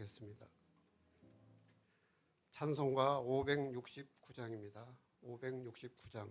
드리겠습니다. 찬송가 569장입니다. 569장.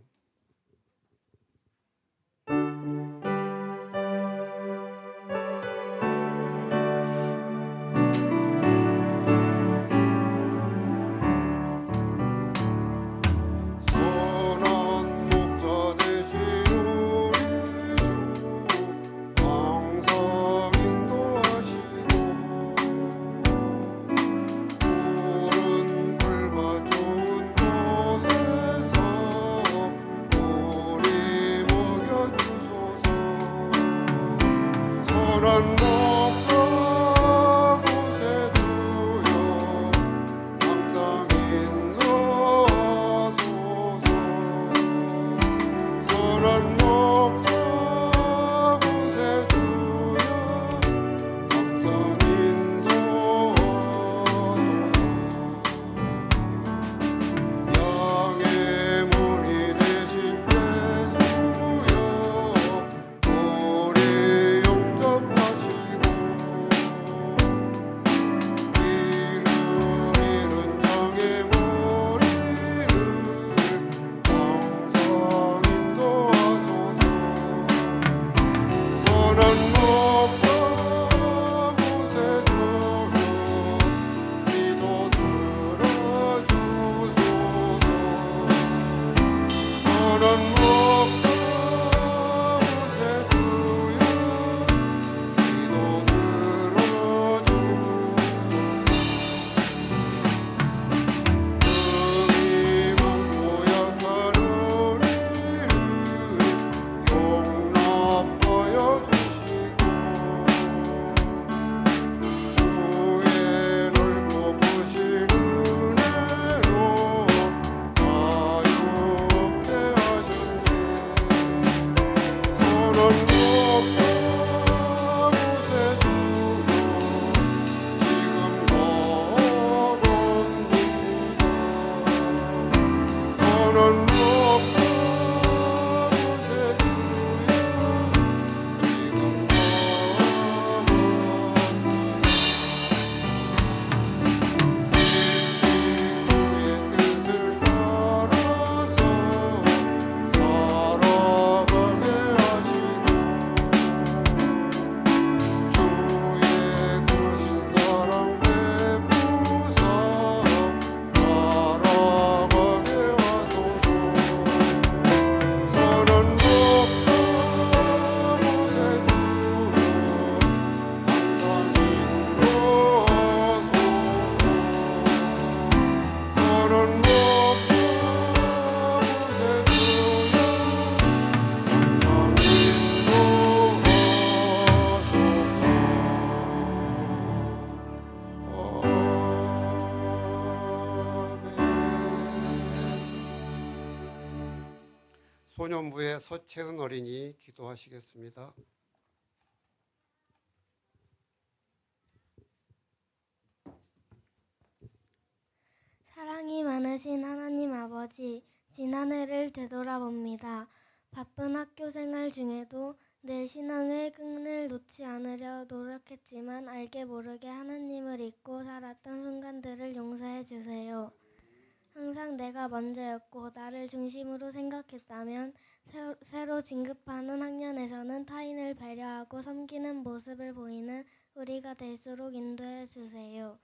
소년부의 서채은 어린이 기도하시겠습니다. 사랑이 많으신 하나님 아버지, 지난해를 되돌아봅니다. 바쁜 학교 생활 중에도 내 신앙의 끈을 놓지 않으려 노력했지만 알게 모르게 하나님을 잊고 살았던 순간들을 용서해 주세요. 항상 내가 먼저였고 나를 중심으로 생각했다면 새- 새로 진급하는 학년에서는 타인을 배려하고 섬기는 모습을 보이는 우리가 될수록 인도해 주세요.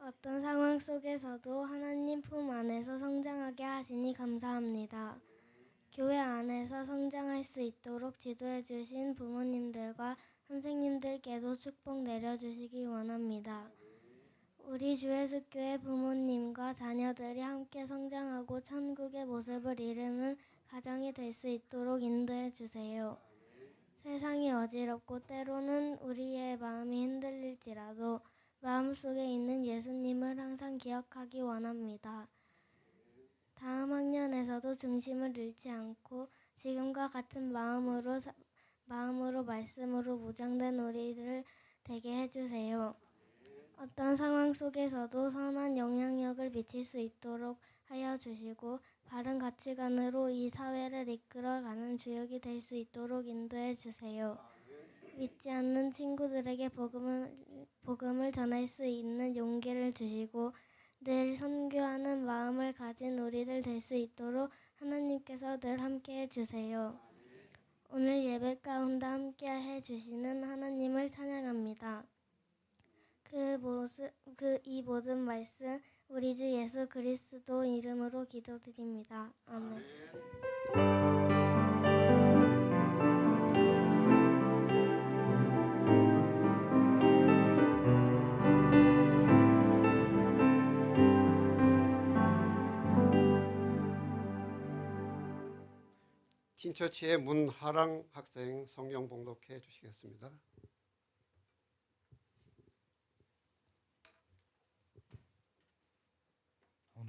어떤 상황 속에서도 하나님 품 안에서 성장하게 하시니 감사합니다. 교회 안에서 성장할 수 있도록 지도해 주신 부모님들과 선생님들께도 축복 내려 주시기 원합니다. 우리 주 예수교회 부모님과 자녀들이 함께 성장하고 천국의 모습을 이루는 가정이 될 수 있도록 인도해 주세요. 세상이 어지럽고 때로는 우리의 마음이 흔들릴지라도 마음속에 있는 예수님을 항상 기억하기 원합니다. 다음 학년에서도 중심을 잃지 않고 지금과 같은 마음으로 사- 마음으로 말씀으로 무장된 우리를 되게 해주세요. 어떤 상황 속에서도 선한 영향력을 미칠 수 있도록 하여 주시고 바른 가치관으로 이 사회를 이끌어가는 주역이 될 수 있도록 인도해 주세요. 믿지 않는 친구들에게 복음을, 복음을 전할 수 있는 용기를 주시고 늘 선교하는 마음을 가진 우리들 될 수 있도록 하나님께서 늘 함께 해 주세요. 오늘 예배 가운데 함께 해 주시는 하나님을 찬양합니다. 그 모습, 그 이 모든 말씀 우리 주 예수 그리스도 이름으로 기도드립니다. 아멘. 틴처치의 문하랑 학생 성경 봉독해 주시겠습니다.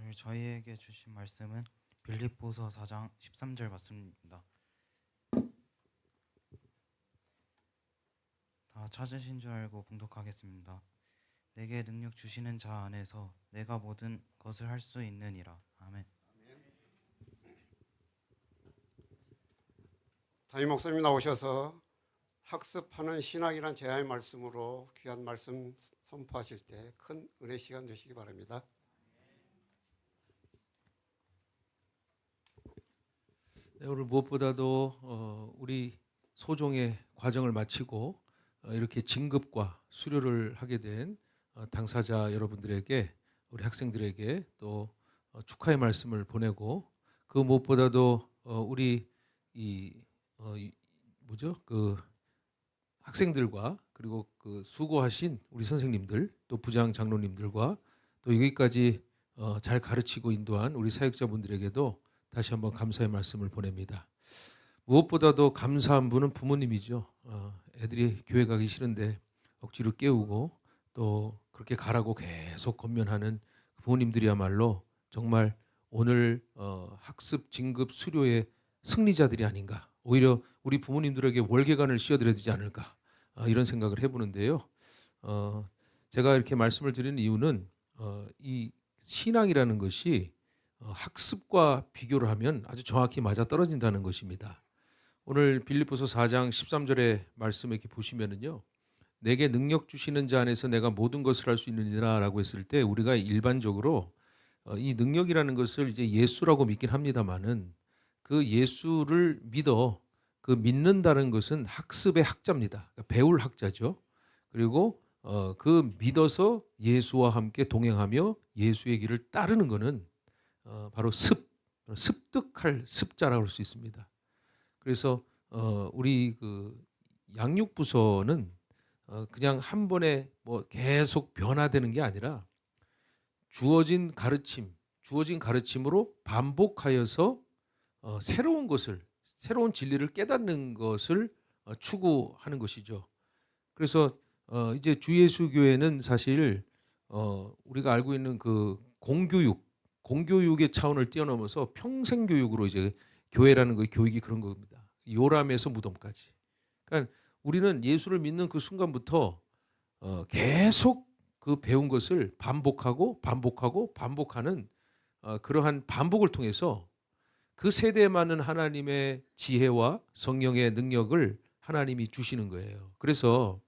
오늘 저희에게 주신 말씀은 빌립보서 4장 13절 말씀입니다. 다 찾으신 줄 알고 봉독하겠습니다. 내게 능력 주시는 자 안에서 내가 모든 것을 할 수 있느니라. 아멘. 담임 목사님 나오셔서 학습하는 신학이란 제아의 말씀으로 귀한 말씀 선포하실 때 큰 은혜 시간 되시기 바랍니다. 네, 오늘 무엇보다도 어, 우리 소종의 과정을 마치고 어, 이렇게 진급과 수료를 하게 된 어, 당사자 여러분들에게 우리 학생들에게 또 어, 축하의 말씀을 보내고 그 무엇보다도 어, 우리 이, 어, 이 뭐죠? 그 학생들과 그리고 그 수고하신 우리 선생님들 또 부장 장로님들과 또 여기까지 어, 잘 가르치고 인도한 우리 사역자분들에게도 다시 한번 감사의 말씀을 보냅니다. 무엇보다도 감사한 분은 부모님이죠. 어, 애들이 교회 가기 싫은데 억지로 깨우고 또 그렇게 가라고 계속 권면하는 부모님들이야말로 정말 오늘 어, 학습 진급 수료의 승리자들이 아닌가. 오히려 우리 부모님들에게 월계관을 씌워드려야 되지 않을까 어, 이런 생각을 해보는데요. 어, 제가 이렇게 말씀을 드리는 이유는 어, 이 신앙이라는 것이 어, 학습과 비교를 하면 아주 정확히 맞아 떨어진다는 것입니다. 오늘 빌립보서 4장 13절의 말씀 이렇게 보시면은요. 내게 능력 주시는 자 안에서 내가 모든 것을 할 수 있느니라라고 했을 때 우리가 일반적으로 어, 이 능력이라는 것을 이제 예수라고 믿긴 합니다만은 그 예수를 믿어 그 믿는다는 것은 학습의 학자입니다. 그러니까 배울 학자죠. 그리고 어, 그 믿어서 예수와 함께 동행하며 예수의 길을 따르는 것은 어, 바로 습 습득할 습자라고 할 수 있습니다. 그래서 어, 우리 그 양육 부서는 어, 그냥 한 번에 뭐 계속 변화되는 게 아니라 주어진 가르침, 주어진 가르침으로 반복하여서 어, 새로운 것을 새로운 진리를 깨닫는 것을 어, 추구하는 것이죠. 그래서 어, 이제 주 예수 교회는 사실 어, 우리가 알고 있는 그 공교육 공교육의 차원을 뛰어넘어서 평생 교육으로 이제 교회라는 그 교육이 그런 겁니다. 요람에서 무덤까지. 그러니까 우리는 예수를 믿는 그 순간부터 어, 계속 그 배운 것을 반복하고 반복하고 반복하는 어, 그러한 반복을 통해서 그 세대에 맞는 하나님의 지혜와 성령의 능력을 하나님이 주시는 거예요. 그래서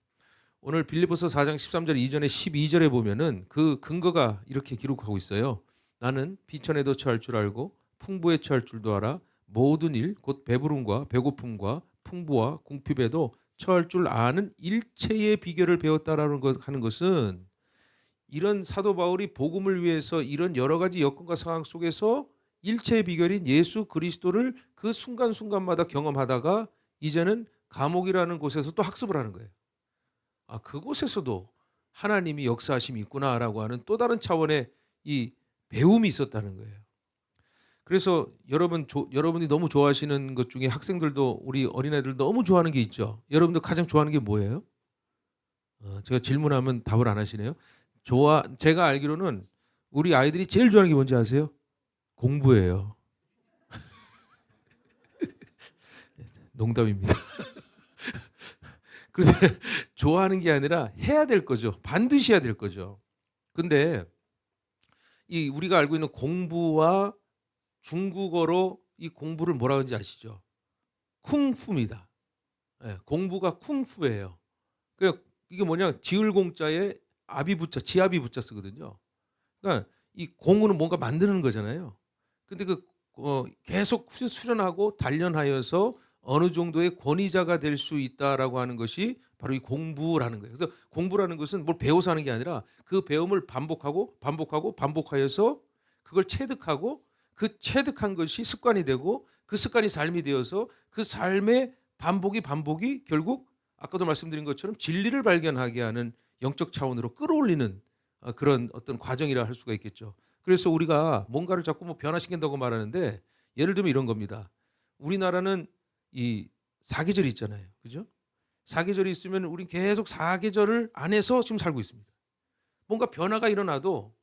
오늘 빌립보서 4장 13절 이전에 12절에 보면은 그 근거가 이렇게 기록하고 있어요. 나는 비천에도 처할 줄 알고 풍부에 처할 줄도 알아 모든 일 곧 배부름과 배고픔과 풍부와 궁핍에도 처할 줄 아는 일체의 비결을 배웠다라는 것 하는 것은 이런 사도 바울이 복음을 위해서 이런 여러 가지 여건과 상황 속에서 일체의 비결인 예수 그리스도를 그 순간순간마다 경험하다가 이제는 감옥이라는 곳에서 또 학습을 하는 거예요. 아, 그곳에서도 하나님이 역사하심이 있구나라고 하는 또 다른 차원의 이 배움이 있었다는 거예요. 그래서 여러분 조, 여러분이 너무 좋아하시는 것 중에 학생들도 우리 어린애들 너무 좋아하는 게 있죠. 여러분들 가장 좋아하는 게 뭐예요? 어, 제가 질문하면 답을 안 하시네요. 좋아 제가 알기로는 우리 아이들이 제일 좋아하는 게 뭔지 아세요? 공부예요. 농담입니다. 그런데 좋아하는 게 아니라 해야 될 거죠. 반드시 해야 될 거죠. 근데 이 우리가 알고 있는 공부와 중국어로 이 공부를 뭐라 하는지 아시죠? 쿵푸입니다. 예, 공부가 쿵푸예요. 그래 이게 뭐냐 지을 공자에 아비 붙자 지아비 붙자 쓰거든요. 그러니까 이 공은 뭔가 만드는 거잖아요. 근데 그 어, 계속 수- 수련하고 단련하여서 어느 정도의 권위자가 될 수 있다라고 하는 것이 바로 이 공부라는 거예요. 그래서 공부라는 것은 뭘 배워서 하는 게 아니라 그 배움을 반복하고 반복하고 반복하여서 그걸 체득하고 그 체득한 것이 습관이 되고 그 습관이 삶이 되어서 그 삶의 반복이 반복이 결국 아까도 말씀드린 것처럼 진리를 발견하게 하는 영적 차원으로 끌어올리는 어, 그런 어떤 과정이라 할 수가 있겠죠. 그래서 우리가 뭔가를 자꾸 뭐 변화시킨다고 말하는데 예를 들면 이런 겁니다. 우리나라는 이 사계절이 있잖아요. 그죠? 사계절이 있으면 우린 계속 사계절을 안에서 지금 살고 있습니다. 뭔가 변화가 일어나도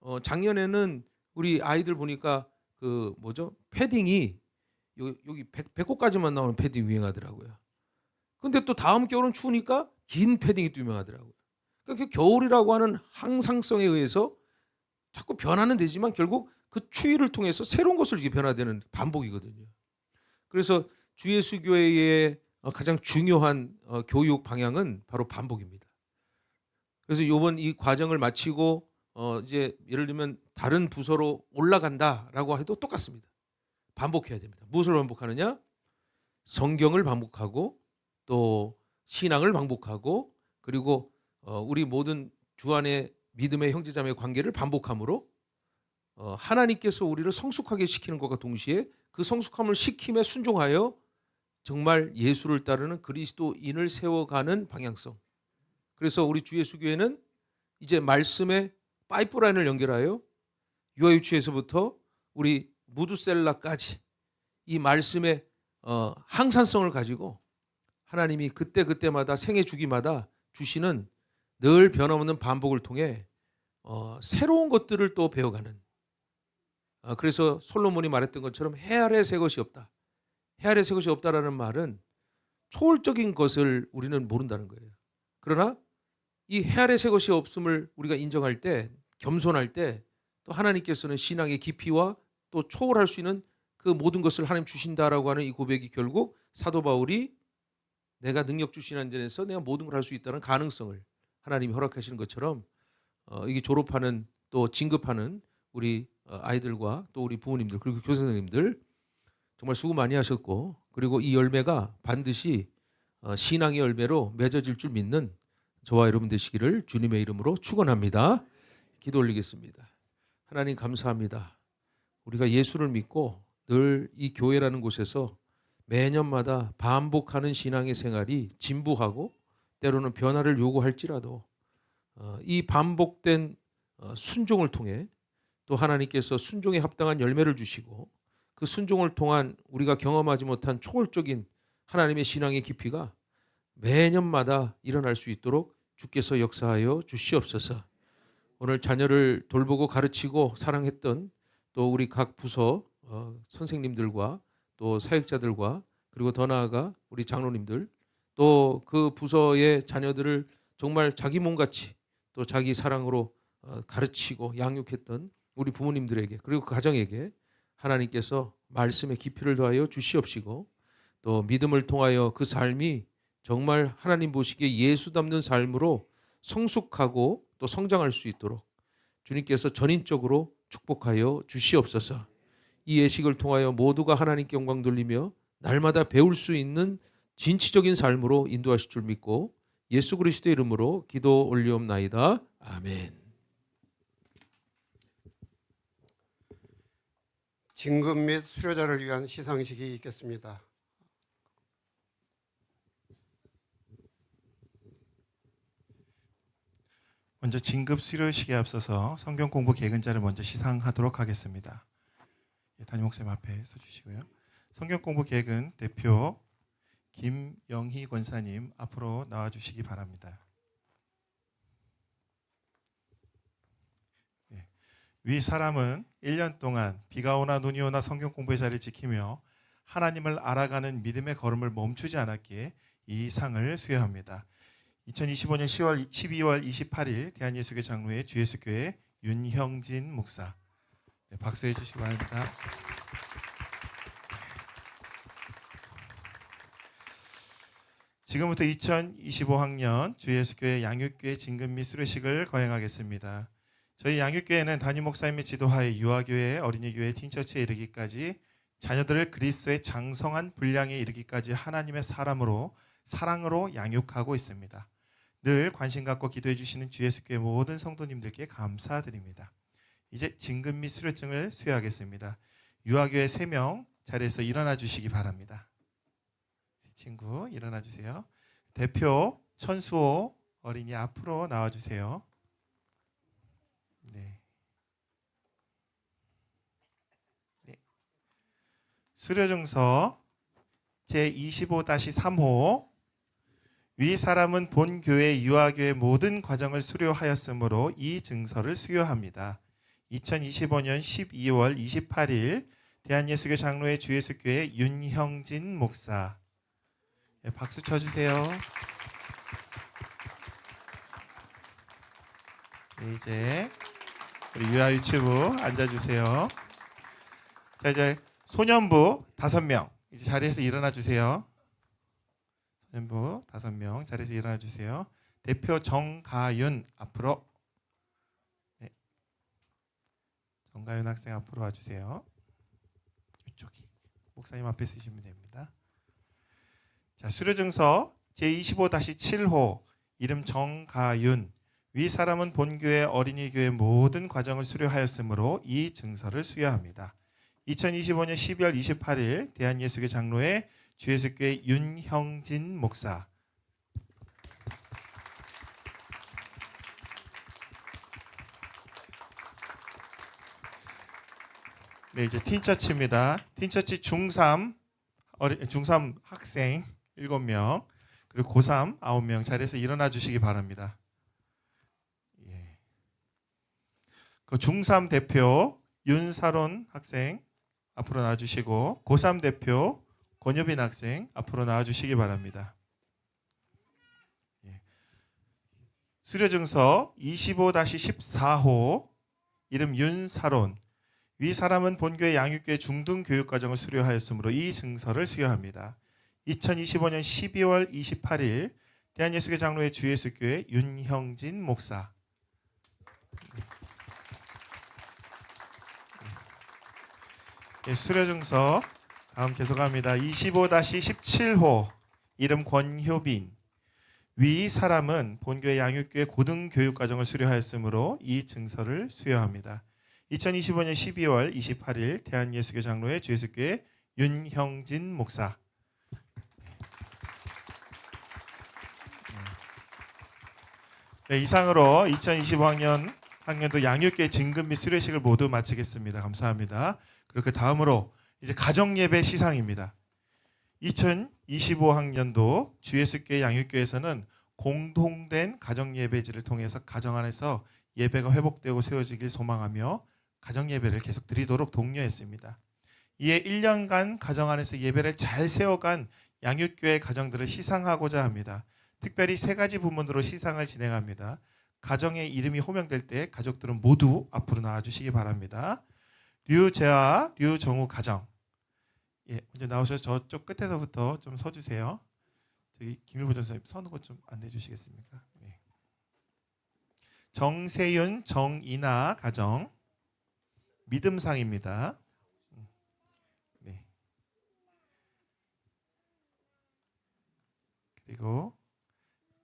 어, 작년에는 우리 아이들 보니까 그 뭐죠? 패딩이 여기, 여기 배, 배꼽까지만 나오는 패딩 유행하더라고요. 근데 또 다음 겨울은 추우니까 긴 패딩이 또 유명하더라고요. 그러니까 그 겨울이라고 하는 항상성에 의해서 자꾸 변화는 되지만 결국 그 추위를 통해서 새로운 것을 이게 변화되는 반복이거든요. 그래서 주 예수 교회의 어, 가장 중요한 어, 교육 방향은 바로 반복입니다. 그래서 이번 이 과정을 마치고 어, 이제 예를 들면 다른 부서로 올라간다라고 해도 똑같습니다. 반복해야 됩니다. 무엇을 반복하느냐? 성경을 반복하고 또 신앙을 반복하고 그리고 어, 우리 모든 주 안의 믿음의 형제자매 관계를 반복함으로 어, 하나님께서 우리를 성숙하게 시키는 것과 동시에 그 성숙함을 시킴에 순종하여 정말 예수를 따르는 그리스도인을 세워가는 방향성. 그래서 우리 주 예수 교회는 이제 말씀의 파이프라인을 연결하여 유아유치에서부터 우리 무드셀라까지 이 말씀의 어, 항산성을 가지고 하나님이 그때 그때마다 생애 주기마다 주시는 늘 변함없는 반복을 통해 어, 새로운 것들을 또 배워가는. 아, 그래서 솔로몬이 말했던 것처럼 해 아래 새 것이 없다. 해 아래 새 것이 없다라는 말은 초월적인 것을 우리는 모른다는 거예요. 그러나 이해 아래 새 것이 없음을 우리가 인정할 때 겸손할 때 또 하나님께서는 신앙의 깊이와 또 초월할 수 있는 그 모든 것을 하나님 주신다라고 하는 이 고백이 결국 사도 바울이 내가 능력 주시는 전에서 내가 모든 걸 할 수 있다는 가능성을 하나님이 허락하시는 것처럼 어, 이게 졸업하는 또 진급하는 우리 어, 아이들과 또 우리 부모님들 그리고 교사 선생님들 정말 수고 많이 하셨고 그리고 이 열매가 반드시 어, 신앙의 열매로 맺어질 줄 믿는 저와 여러분 되시기를 주님의 이름으로 축원합니다. 기도 올리겠습니다. 하나님 감사합니다. 우리가 예수를 믿고 늘 이 교회라는 곳에서 매년마다 반복하는 신앙의 생활이 진부하고 때로는 변화를 요구할지라도 어, 이 반복된 어, 순종을 통해 또 하나님께서 순종에 합당한 열매를 주시고 그 순종을 통한 우리가 경험하지 못한 초월적인 하나님의 신앙의 깊이가 매년마다 일어날 수 있도록 주께서 역사하여 주시옵소서. 오늘 자녀를 돌보고 가르치고 사랑했던 또 우리 각 부서 어, 선생님들과 또 사역자들과 그리고 더 나아가 우리 장로님들 또 그 부서의 자녀들을 정말 자기 몸같이 또 자기 사랑으로 어, 가르치고 양육했던 우리 부모님들에게 그리고 그 가정에게 하나님께서 말씀의 깊이를 더하여 주시옵시고 또 믿음을 통하여 그 삶이 정말 하나님 보시기에 예수 담는 삶으로 성숙하고 또 성장할 수 있도록 주님께서 전인적으로 축복하여 주시옵소서. 이 예식을 통하여 모두가 하나님께 영광 돌리며 날마다 배울 수 있는 진취적인 삶으로 인도하실 줄 믿고 예수 그리스도의 이름으로 기도 올리옵나이다. 아멘. 진급 및 수료자를 위한 시상식이 있겠습니다. 먼저 진급 수료식에 앞서서 성경 공부 개근자를 먼저 시상하도록 하겠습니다. 예, 담임 목사님 앞에 서주시고요. 성경 공부 개근 대표 김영희 권사님 앞으로 나와주시기 바랍니다. 위 사람은 1년 동안 비가 오나 눈이 오나 성경 공부의 자리를 지키며 하나님을 알아가는 믿음의 걸음을 멈추지 않았기에 이 상을 수여합니다. 2025년 10월 12월 28일 대한예수교 장로회 주예수교회 윤형진 목사 네, 박수해 주시기 바랍니다. 지금부터 2025학년 주 예수교회 양육교회 진급 및 수료식을 거행하겠습니다. 저희 양육교회는 담임 목사님의 지도하에 유아교회, 어린이교회, 틴처치에 이르기까지 자녀들을 그리스도의 장성한 분량에 이르기까지 하나님의 사람으로 사랑으로 양육하고 있습니다. 늘 관심 갖고 기도해 주시는 주 예수교회 모든 성도님들께 감사드립니다. 이제 진급 및 수료증을 수여하겠습니다. 유아교회 3명 자리에서 일어나 주시기 바랍니다. 친구 일어나 주세요. 대표 천수호 어린이 앞으로 나와 주세요. 네. 네. 수료증서 제 25-3호 위 사람은 본 교회 유아교회 모든 과정을 수료하였으므로 이 증서를 수여합니다. 2025년 12월 28일 대한예수교 장로회 주예수교회 윤형진 목사 예, 박수 쳐주세요. 네, 이제 우리 유아 유치부 앉아주세요. 자 이제 소년부 다섯 명 이제 자리에서 일어나 주세요. 소년부 다섯 명 자리에서 일어나 주세요. 대표 정가윤 앞으로. 네. 정가윤 학생 앞으로 와주세요. 이쪽이 목사님 앞에 쓰시면 됩니다. 자 수료증서 제 25-7호 이름 정가윤 위 사람은 본교회 어린이 교회 모든 과정을 수료하였으므로 이 증서를 수여합니다. 2025년 12월 28일 대한예수교 장로회 주예수교회 윤형진 목사 네 이제 틴처치입니다. 틴처치 중3 어리, 중3 학생 7명 그리고 고3 9명 자리에서 일어나 주시기 바랍니다. 그 중3 대표 윤사론 학생 앞으로 나와 주시고 고3 대표 권효빈 학생 앞으로 나와 주시기 바랍니다. 예. 수료증서 25-14호 이름 윤사론 위 사람은 본교회 양육교회 중등 교육 과정을 수료하였으므로 이 증서를 수여합니다. 2025년 12월 28일 대한예수교 장로회 주예수교회 윤형진 목사. 예, 수료증서 다음 계속합니다. 25-17호 이름 권효빈 위 사람은 본교회 양육교회 고등교육 과정을 수료하였으므로 이 증서를 수여합니다. 2025년 12월 28일 대한예수교 장로회 주예수교회 윤형진 목사. 네, 이상으로 2025학년 학년도 양육계 진급 및 수료식을 모두 마치겠습니다. 감사합니다. 그리고 그 다음으로 이제 가정 예배 시상입니다. 2025학년도 주예수교회 양육교회에서는 공동된 가정 예배지를 통해서 가정 안에서 예배가 회복되고 세워지길 소망하며 가정 예배를 계속 드리도록 독려했습니다. 이에 1년간 가정 안에서 예배를 잘 세워간 양육교회 가정들을 시상하고자 합니다. 특별히 세 가지 부문으로 시상을 진행합니다. 가정의 이름이 호명될 때 가족들은 모두 앞으로 나와 주시기 바랍니다. 류재화, 류정우 가정. 예, 먼저 나오셔서 저쪽 끝에서부터 좀 서주세요. 저기 김일보 전사님 서는 것 좀 안내해 주시겠습니까? 네. 정세윤, 정이나 가정 믿음상입니다. 음. 네. 그리고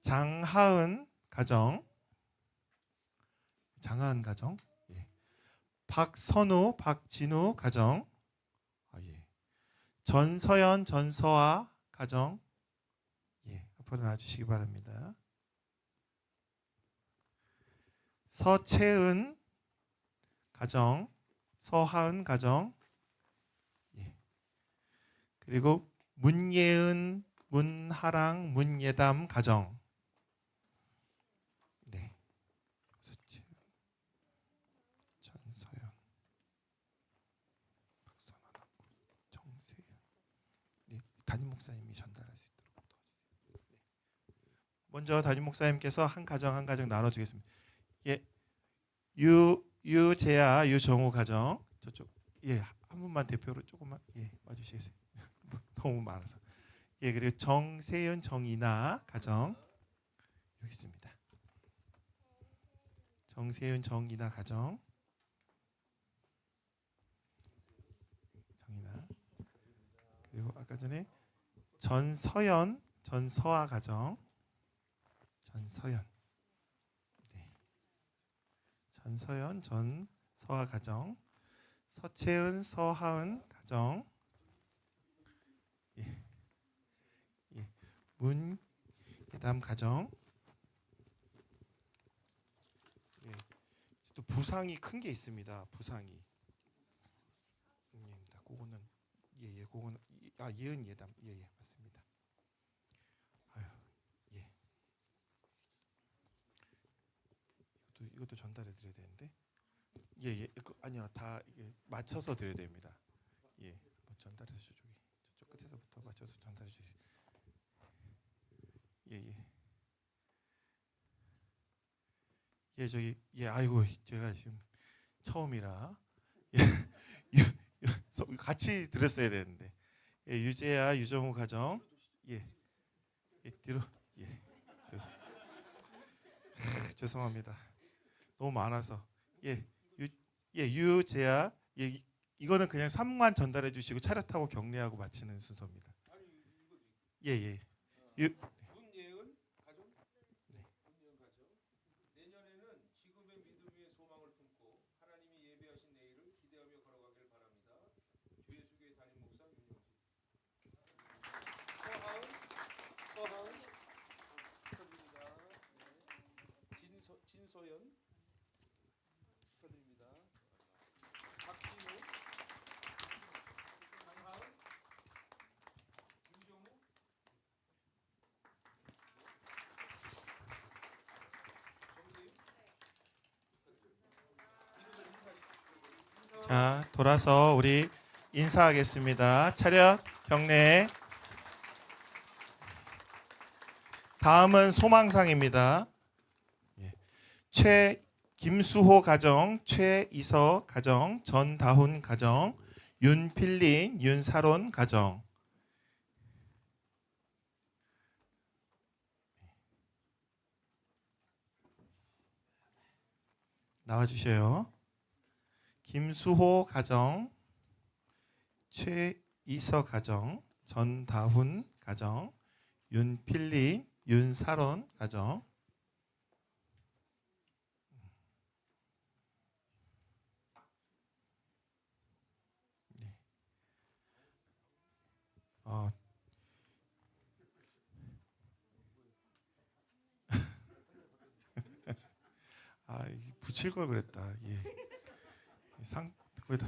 장하은 가정 장하은 가정 예. 박선우 박진우 가정 아, 예. 전서연 전서아 가정 예. 앞으로 나와주시기 바랍니다 서채은 가정 서하은 가정 예. 그리고 문예은 문하랑 문예담 가정 네 서채 전서연 박선환 정세연 네 담임 목사님이 전달할 수 있도록 도와주세요. 네. 먼저 담임 목사님께서 한 가정 한 가정 나눠주겠습니다. 예 유 유재아 유정우 가정 저쪽 예한 분만 대표로 조금만 예 와주시겠어요? 너무 많아서 예, 그리고 정세윤, 정이나 가정 여기 있습니다. 정세윤, 정이나 가정 그리고 아까 전에 전서연, 전서아 가정 전서연 네. 전서연, 전서아 가정 서채은, 서하은 가정 예. 예. 문 예담 가정 예. 또 부상이 큰 게 있습니다. 부상이 예, 그거는 예예 그거는 이- 아 예은 예담. 예예 맞습니다. 아유 예. 이것도 이것도 전달해 드려야 되는데. 예예. 그, 아니요 다 이게 맞춰서 드려야 됩니다. 예. 뭐 전달해 주죠 저기 저쪽 끝에서부터 맞춰서 전달해 주세요. 예예. 예 저기 예 아이고 제가 지금 처음이라. 예, 같이 들었어야 되는데 예, 유재야 유정우 가정. 예, 예 뒤로. 예. 죄송, 하, 죄송 합니다. 너무 많아서. 예, 유, 예 유재야 예 이- 이거는 그냥 3만 전달해 주시고 차렷하고 격려하고 마치는 순서입니다. 예예. 유 문예은 가정 문예은 가정 내년에는 지금의 믿음 위에 소망을 품고 하나님이 예배하신 내일을 기대하며 걸어가길 바랍니다. 주의 수교의 담임 목사 윤영진. 서하은 서하은 축하드립니다. 네. 진서 진서연 축하드립니다. 박진우 강하은 윤정우 자, 돌아서 우리 인사하겠습니다. 차렷 경례. 다음은 소망상입니다. 예. 최 김수호 가정, 최이서 가정, 전다훈 가정, 윤필린, 윤사론 가정. 나와 주셔요. 김수호 가정, 최이서 가정, 전다훈 가정, 윤필리, 윤사론 가정. 네. 어, 아, 이 붙일 걸 그랬다. 예. 상 거기다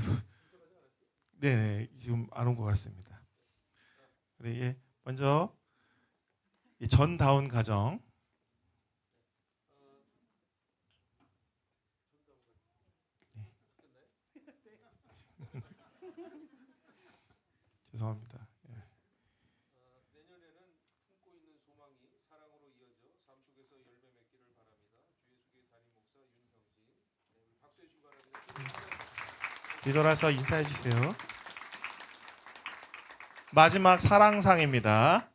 네네 지금 안 온 것 같습니다. 그래 예 먼저 이 전다운 가정 예. 죄송합니다. 예. 내년에는 품고 있는 소망이 사랑으로 이어져 삶 속에서 열매 맺기를 바랍니다. 주의 수교의 담임 목사 윤형진. 네, 우리 박수해 주시기 바랍니다. 뒤돌아서 인사해 주세요. 마지막 사랑상입니다.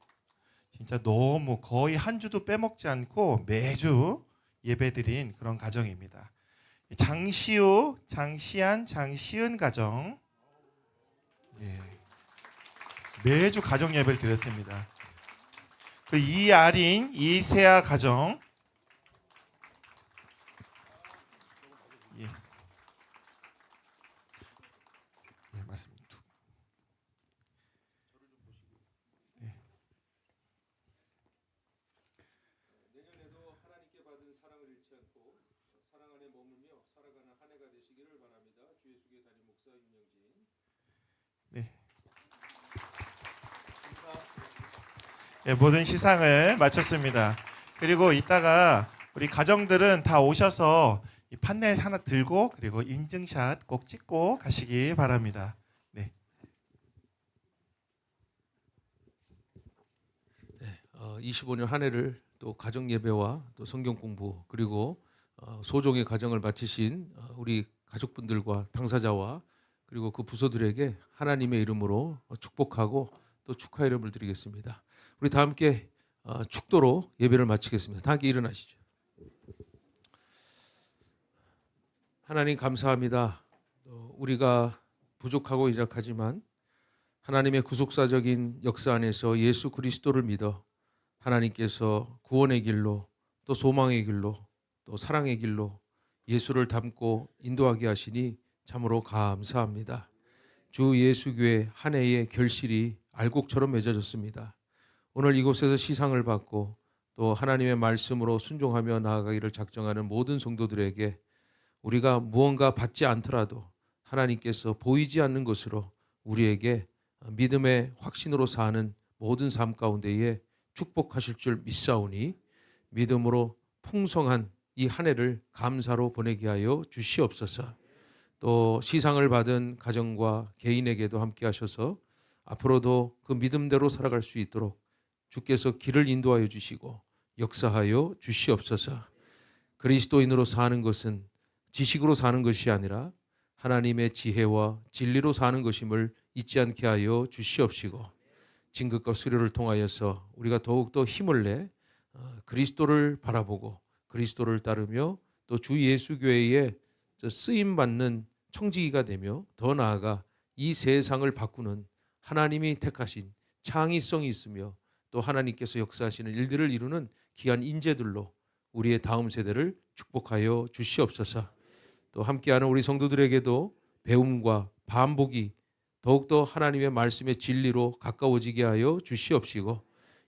진짜 너무 거의 한 주도 빼먹지 않고 매주 예배드린 그런 가정입니다. 장시우, 장시안, 장시은 가정. 예. 매주 가정 예배를 드렸습니다. 그 이아린, 이세아 가정. 예. 예, 맞습니다. 두- 네. 내년에도 하나님께 받은 사랑을 잃지 않고 사랑 안에 머물며 살아가는 한 해가 되시기를 바랍니다. 주의 수교의 담임 목사 윤영진. 네. 예, 모든 시상을 마쳤습니다. 그리고 이따가 우리 가정들은 다 오셔서 이 판넬 하나 들고 그리고 인증샷 꼭 찍고 가시기 바랍니다. 어, 25년 한 해를 또 가정 예배와 또 성경 공부 그리고 어, 소종의 가정을 마치신 어, 우리 가족분들과 당사자와 그리고 그 부서들에게 하나님의 이름으로 축복하고 또 축하 이름을 드리겠습니다. 우리 다 함께 어, 축도로 예배를 마치겠습니다. 다 함께 일어나시죠. 하나님 감사합니다. 어, 우리가 부족하고 이작하지만 하나님의 구속사적인 역사 안에서 예수 그리스도를 믿어 하나님께서 구원의 길로 또 소망의 길로 또 사랑의 길로 예수를 닮고 인도하게 하시니 참으로 감사합니다. 주 예수교회 한 해의 결실이 알곡처럼 맺어졌습니다. 오늘 이곳에서 시상을 받고 또 하나님의 말씀으로 순종하며 나아가기를 작정하는 모든 성도들에게 우리가 무언가 받지 않더라도 하나님께서 보이지 않는 것으로 우리에게 믿음의 확신으로 사는 모든 삶 가운데에 축복하실 줄 믿사오니 믿음으로 풍성한 이 한 해를 감사로 보내게 하여 주시옵소서. 또 시상을 받은 가정과 개인에게도 함께 하셔서 앞으로도 그 믿음대로 살아갈 수 있도록 주께서 길을 인도하여 주시고 역사하여 주시옵소서. 그리스도인으로 사는 것은 지식으로 사는 것이 아니라 하나님의 지혜와 진리로 사는 것임을 잊지 않게 하여 주시옵시고 진급과 수료를 통하여서 우리가 더욱더 힘을 내 어, 그리스도를 바라보고 그리스도를 따르며 또 주 예수 교회에 쓰임 받는 청지기가 되며 더 나아가 이 세상을 바꾸는 하나님이 택하신 창의성이 있으며 또 하나님께서 역사하시는 일들을 이루는 귀한 인재들로 우리의 다음 세대를 축복하여 주시옵소서. 또 함께하는 우리 성도들에게도 배움과 반복이 더욱더 하나님의 말씀의 진리로 가까워지게 하여 주시옵시고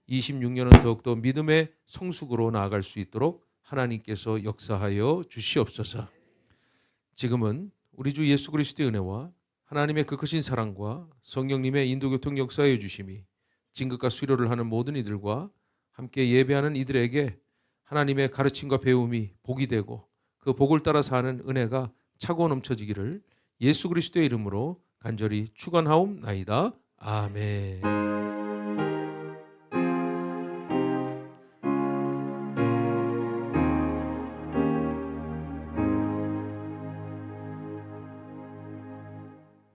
26년은 더욱더 믿음의 성숙으로 나아갈 수 있도록 하나님께서 역사하여 주시옵소서. 지금은 우리 주 예수 그리스도의 은혜와 하나님의 그 크신 사랑과 성령님의 인도교통 역사해 주심이 진급과 수료를 하는 모든 이들과 함께 예배하는 이들에게 하나님의 가르침과 배움이 복이 되고 그 복을 따라 사는 은혜가 차고 넘쳐지기를 예수 그리스도의 이름으로 간절히 축원하옵나이다. 아멘.